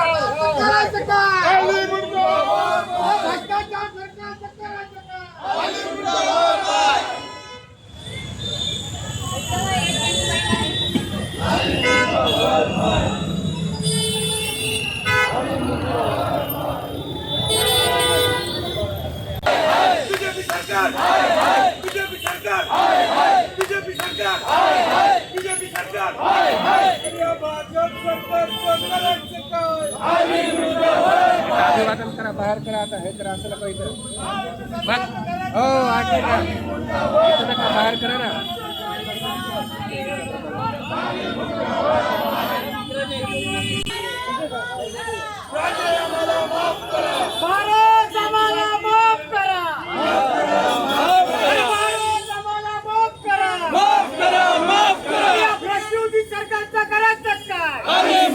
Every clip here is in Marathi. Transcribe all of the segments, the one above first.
करायचं काय भ्रष्टाचार सरकारचं करायचं काय बीजेपी सरकार बीजेपी सरकार बीजेपी सरकार बीजेपी सरकार या भाजप सरकारचं करायचं काय अभिवादन करा बाहेर करा आता हे करा असं नको इथं बघ हो आठ का बाहेर करा ना भारत आम्हाला माफ करा भारत आम्हाला माफ करा माफ करा माफ करा या भ्रष्टयुती सरकारचं करायचं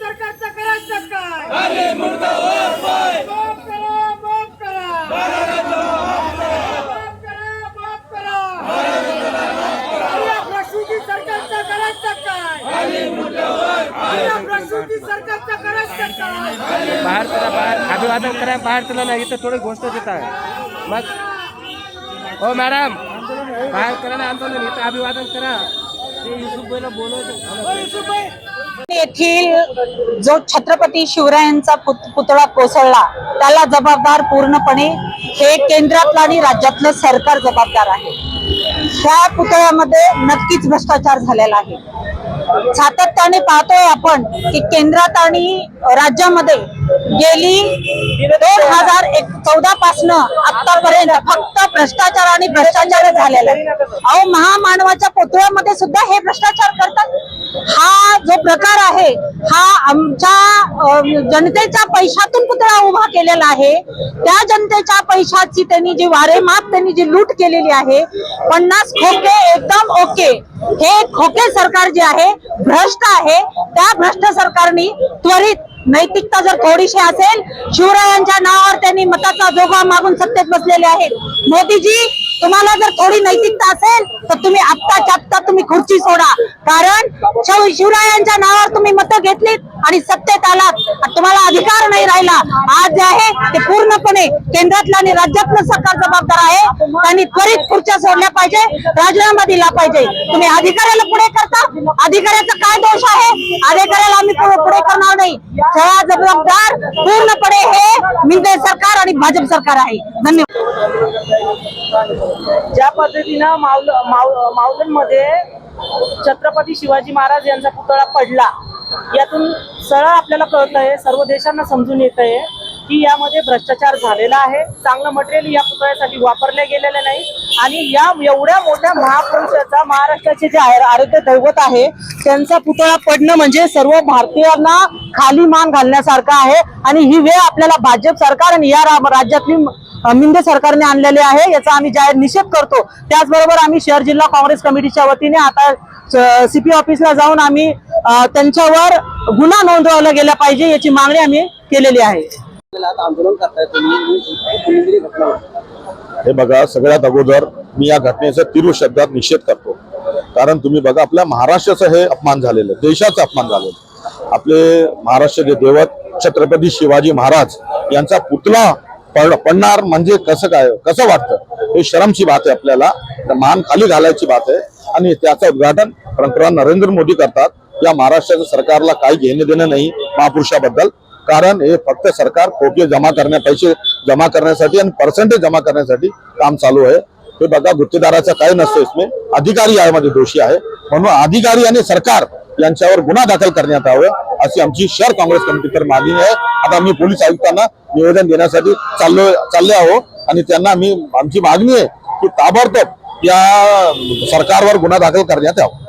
सरकारचं करायचं काय? अरे मुर्दाबाद पाय. माफ करा माफ करा. माफ करा. माफ करा या भ्रष्टयुती सरकारचं करायचं काय? या भ्रष्टयुती सरकारचं करायचं काय? बाहेर करा बाहेर अभिवादन करा बाहेर चला ना इथं थोडी गोष्ट देत आहे. मग हो मॅडम. बाहेर करा ना आंदोलन इथं अभिवादन करा. येथील जो छत्रपती शिवरायांचा पुत- पुतळा कोसळला त्याला जबाबदार पूर्णपणे हे केंद्रातलं आणि राज्यातलं सरकार जबाबदार आहे. त्या पुतळ्यामध्ये नक्कीच भ्रष्टाचार झालेला आहे. सातत्याने पाहतोय आपण की केंद्रात आणि राज्यामध्ये गेली चौदा पासन आतापर्यंत फक्त भ्रष्टाचार आणि भ्रष्टाचार झालेला आहे. अहो महामानवाच्या पुतळ्यामध्ये सुद्धा हे भ्रष्टाचार करतात. हा जो प्रकार आहे हा आमच्या जनतेच्या पैशातून पुतळा उभा केलेला आहे. त्या जनतेच्या पैशाची त्यांनी जी वारेमाप त्यांनी जी लूट केलेली आहे पन्नास खोके एकदम ओके. हे खोके सरकार जे आहे भ्रष्ट आहे. त्या भ्रष्ट सरकारने त्वरित नैतिकता जर थोडीशी असेल शिवरायांच्या नावावर त्यांनी मताचा जोगा मागून सत्तेत बसलेले आहेत. मोदीजी तुम्हाला जर थोडी नैतिकता असेल तर तुम्ही आत्ताच्या आत्ता तुम्ही खुर्ची सोडा. कारण शिवरायांच्या नावावर तुम्ही मतं घेतलीत आणि सत्तेत आलात. तुम्हाला अधिकार नाही राहिला. आज जे आहे ते पूर्णपणे केंद्रातलं आणि राज्यातलं सरकार जबाबदार आहे. त्यांनी त्वरित खुर्च्या सोडल्या पाहिजे राजीनामा दिला पाहिजे. तुम्ही अधिकाऱ्याला पुढे करता. अधिकाऱ्याचा काय दोष आहे? अधिकाऱ्याला आम्ही पुढे करणार नाही. सगळा जबाबदार पूर्णपणे हे मिंदे सरकार आणि भाजप सरकार आहे. धन्यवाद. ज्या पद्धतीनं माऊल माऊ माऊलमध्ये छत्रपती शिवाजी महाराज यांचा पुतळा पडला यातून सरळ आपल्याला कळत आहे सर्व देशांना समजून येत आहे की यामध्ये भ्रष्टाचार झालेला आहे. चांगलं मटेरियल या पुतळ्यासाठी वापरले गेलेले नाही. आणि या एवढ्या मोठ्या महापुरुषाचा महाराष्ट्राचे जे आरोग्य दैवत आहे त्यांचा पुतळा पडणं म्हणजे सर्व भारतीयांना खाली मान घालण्यासारखं आहे. आणि ही वेळ आपल्याला भाजप सरकार आणि या रा- राज्यातली मिंदे सरकारने आणलेले आहे याचा आम्ही जाहीर निषेध करतो. त्याचबरोबर आम्ही शहर जिल्हा काँग्रेस कमिटीच्या वतीने आता सीपी ऑफिसला जाऊन आम्ही त्यांच्यावर गुन्हा नोंदवला गेला पाहिजे याची मागणी आम्ही केलेली आहे. हे बघा सगळ्यात अगोदर मी या घटनेचा तीव्र शब्दात निषेध करतो. कारण तुम्ही बघा आपल्या महाराष्ट्राचं हे अपमान झालेलं देशाचं अपमान झालेलं आपले महाराष्ट्राचे दैवत छत्रपती शिवाजी महाराज यांचा पुतळा पड पडणार म्हणजे कसं काय कसं वाटतं? हे शरमची बात आहे आपल्याला. तर मान खाली घालायची बात आहे. आणि त्याचं उद्घाटन पंतप्रधान नरेंद्र मोदी करतात. या महाराष्ट्राच्या सरकारला काही घेणं देणं नाही महापुरुषाबद्दल. कारण हे फक्त सरकार खोके जमा करण्या पैसे जमा करण्यासाठी आणि पर्सेंटेज जमा करण्यासाठी काम चालू आहे. हे बघा गुत्तेदाराचा काही नसतं इसमें. अधिकारी यामध्ये दोषी आहे. म्हणून अधिकारी आणि सरकार यांच्यावर गुन्हा दाखल करण्यात यावं अशी आमची शहर काँग्रेस कमिटीतर मागणी आहे. आता आम्ही पोलीस आयुक्तांना निवेदन देण्यासाठी चाललो चालले आहोत आणि त्यांना आम्ही आमची मागणी आहे की ताबडतोब या सरकारवर गुन्हा दाखल करण्यात यावा.